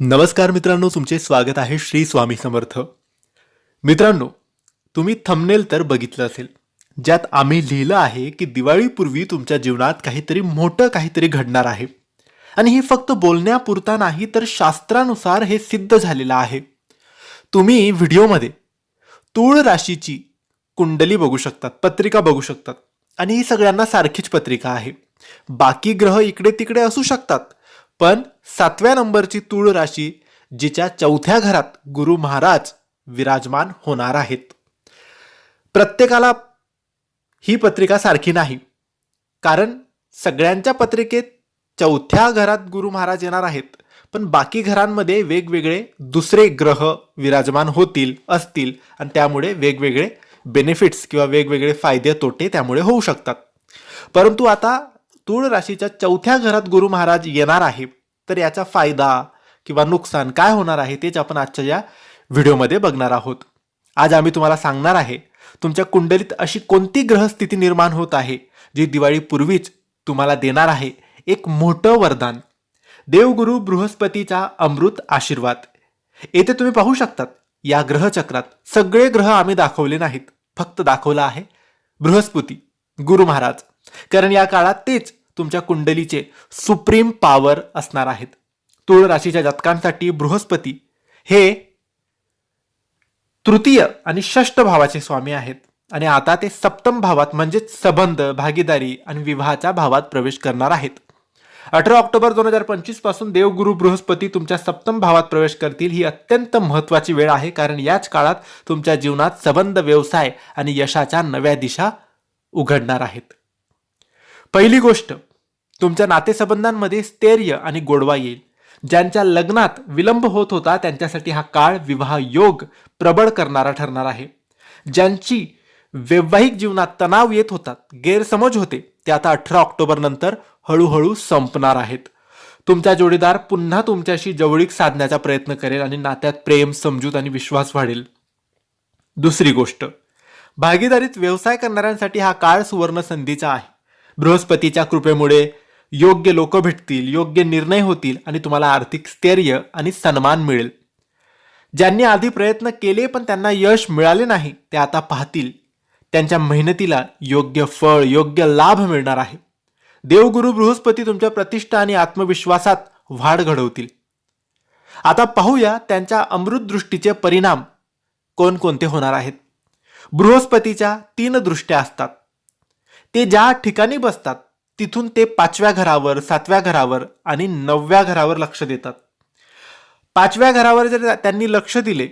नमस्कार मित्रांनो तुमचे स्वागत आहे श्री स्वामी समर्थ. मित्रांनो तुम्ही थंबनेल तर बघितलं असेल. ज्यात आम्ही लिहिलं आहे की दिवाळीपूर्वी तुमच्या जीवनात काहीतरी मोठं काहीतरी घडणार आहे. आणि हे फक्त बोलण्यापुरता नाही तर शास्त्रानुसार हे सिद्ध झालेलं आहे. तुम्ही व्हिडिओमध्ये तूळ राशीची कुंडली बघू शकतात पत्रिका बघू शकतात. आणि ही सगळ्यांना सारखीच पत्रिका आहे. बाकी ग्रह इकडे तिकडे असू शकतात पण सातव्या नंबरची तूळ राशी जिच्या चौथ्या घरात गुरु महाराज विराजमान होणार आहेत. प्रत्येकाला ही पत्रिका सारखी नाही. कारण सगळ्यांच्या पत्रिकेत चौथ्या घरात गुरु महाराज येणार आहेत पण बाकी घरांमध्ये वेगवेगळे दुसरे ग्रह विराजमान होतील असतील आणि त्यामुळे वेगवेगळे बेनिफिट्स किंवा वेगवेगळे फायदे तोटे त्यामुळे होऊ शकतात. परंतु आता तूळ राशीच्या चौथ्या घरात गुरु महाराज येणार आहे तर याचा फायदा किंवा नुकसान काय होणार आहे तेच आपण आजच्या या व्हिडिओमध्ये बघणार आहोत. आज आम्ही तुम्हाला सांगणार आहे तुमच्या कुंडलीत अशी कोणती ग्रहस्थिती निर्माण होत आहे जी दिवाळीपूर्वीच तुम्हाला देणार आहे एक मोठं वरदान. देवगुरु बृहस्पतीचा अमृत आशीर्वाद. येथे तुम्ही पाहू शकतात या ग्रहचक्रात सगळे ग्रह आम्ही दाखवले नाहीत फक्त दाखवला आहे बृहस्पती गुरु महाराज. कारण या काळात तेच तुमच्या कुंडलीचे सुप्रीम पॉवर असणार आहेत. तुळ राशीच्या जातकांसाठी बृहस्पती हे तृतीय आणि षष्ठ भावाचे स्वामी आहेत. आणि आता ते सप्तम भावात म्हणजेच संबंध भागीदारी आणि विवाहाच्या भावात प्रवेश करणार आहेत. अठरा ऑक्टोबर दोन हजार पंचवीसपासून देवगुरु बृहस्पती तुमच्या सप्तम भावात प्रवेश करतील ही अत्यंत महत्वाची वेळ आहे कारण याच काळात तुमच्या जीवनात संबंध व्यवसाय आणि यशाच्या नव्या दिशा उघडणार आहेत. पहिली गोष्ट तुमच्या नातेसंबंधांमध्ये स्थैर्य आणि गोडवा येईल. ज्यांच्या लग्नात विलंब होत होता त्यांच्यासाठी हा काळ विवाह योग प्रबळ करणारा ठरणार आहे. ज्यांची वैवाहिक जीवनात तणाव येत होतात गैरसमज होते ते आता अठरा ऑक्टोबर नंतर हळूहळू संपणार आहेत. तुमचा जोडीदार पुन्हा तुमच्याशी जवळीक साधण्याचा प्रयत्न करेल आणि नात्यात प्रेम समजूत आणि विश्वास वाढेल. दुसरी गोष्ट भागीदारीत व्यवसाय करणाऱ्यांसाठी हा काळ सुवर्ण संधीचा आहे. बृहस्पतीच्या कृपेमुळे योग्य लोक भेटतील योग्य निर्णय होतील आणि तुम्हाला आर्थिक स्थैर्य आणि सन्मान मिळेल. ज्यांनी आधी प्रयत्न केले पण त्यांना यश मिळाले नाही ते आता पाहतील. त्यांच्या मेहनतीला योग्य फळ योग्य लाभ मिळणार आहे. देवगुरु बृहस्पती तुमच्या प्रतिष्ठा आणि आत्मविश्वासात वाढ घडवतील. आता पाहूया त्यांच्या अमृतदृष्टीचे परिणाम कोणकोणते होणार आहेत. बृहस्पतीच्या तीन दृष्ट्या असतात. ते ज्या ठिकाणी बसतात तिथून ते पाचव्या घरावर सातव्या घरावर आणि नवव्या घरावर लक्ष देतात. पाचव्या घरावर जर त्यांनी लक्ष दिले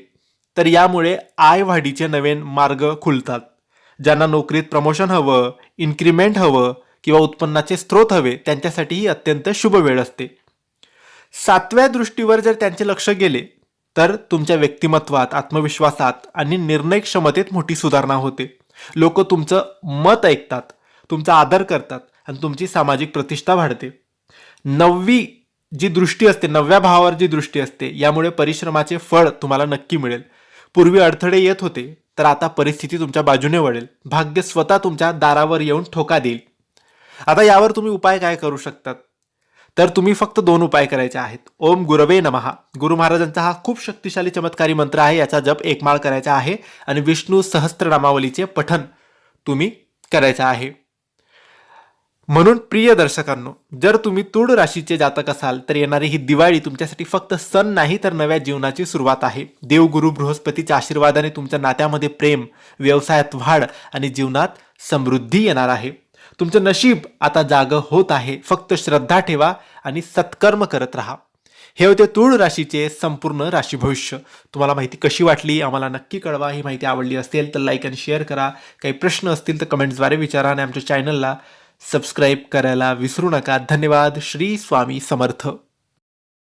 तर यामुळे आय वाढीचे नवीन मार्ग खुलतात. ज्यांना नोकरीत प्रमोशन हवं इन्क्रीमेंट हवं किंवा उत्पन्नाचे स्रोत हवे त्यांच्यासाठी ही अत्यंत शुभ वेळ असते. सातव्या दृष्टीवर जर त्यांचे लक्ष गेले तर तुमच्या व्यक्तिमत्वात आत्मविश्वासात आणि निर्णय क्षमतेत मोठी सुधारणा होते. लोक तुमचं मत ऐकतात तुमचा आदर करतात आणि तुमची सामाजिक प्रतिष्ठा वाढते. नववी जी दृष्टी असते नवव्या भावावर जी दृष्टी असते यामुळे परिश्रमाचे फळ तुम्हाला नक्की मिळेल. पूर्वी अडथळे येत होते तर आता परिस्थिती तुमच्या बाजूने वळेल. भाग्य स्वतः तुमच्या दारावर येऊन ठोका देईल. आता यावर तुम्ही उपाय काय करू शकतात? तर तुम्ही फक्त दोन उपाय करायचे आहेत. ओम गुरवे नमहा गुरु महाराजांचा हा खूप शक्तिशाली चमत्कारी मंत्र आहे याचा जप एकमाळ करायचा आहे आणि विष्णू सहस्त्रनामावलीचे पठन तुम्ही करायचं आहे. म्हणून प्रिय दर्शकांनो जर तुम्ही तूळ राशीचे जातक असाल तर येणारी ही दिवाळी तुमच्यासाठी फक्त सण नाही तर नव्या जीवनाची सुरुवात आहे. देवगुरु बृहस्पतीच्या आशीर्वादाने तुमच्या नात्यामध्ये प्रेम व्यवसायात वाढ आणि जीवनात समृद्धी येणार आहे. तुमचं नशीब आता जागं होत आहे. फक्त श्रद्धा ठेवा आणि सत्कर्म करत राहा. हे होते तूळ राशीचे संपूर्ण राशी भविष्य. तुम्हाला माहिती कशी वाटली आम्हाला नक्की कळवा. ही माहिती आवडली असेल तर लाईक आणि शेअर करा. काही प्रश्न असतील तर कमेंट्सद्वारे विचारा आणि आमच्या चॅनलला सबस्क्राईब करायला विसरू नका. धन्यवाद. श्री स्वामी समर्थ.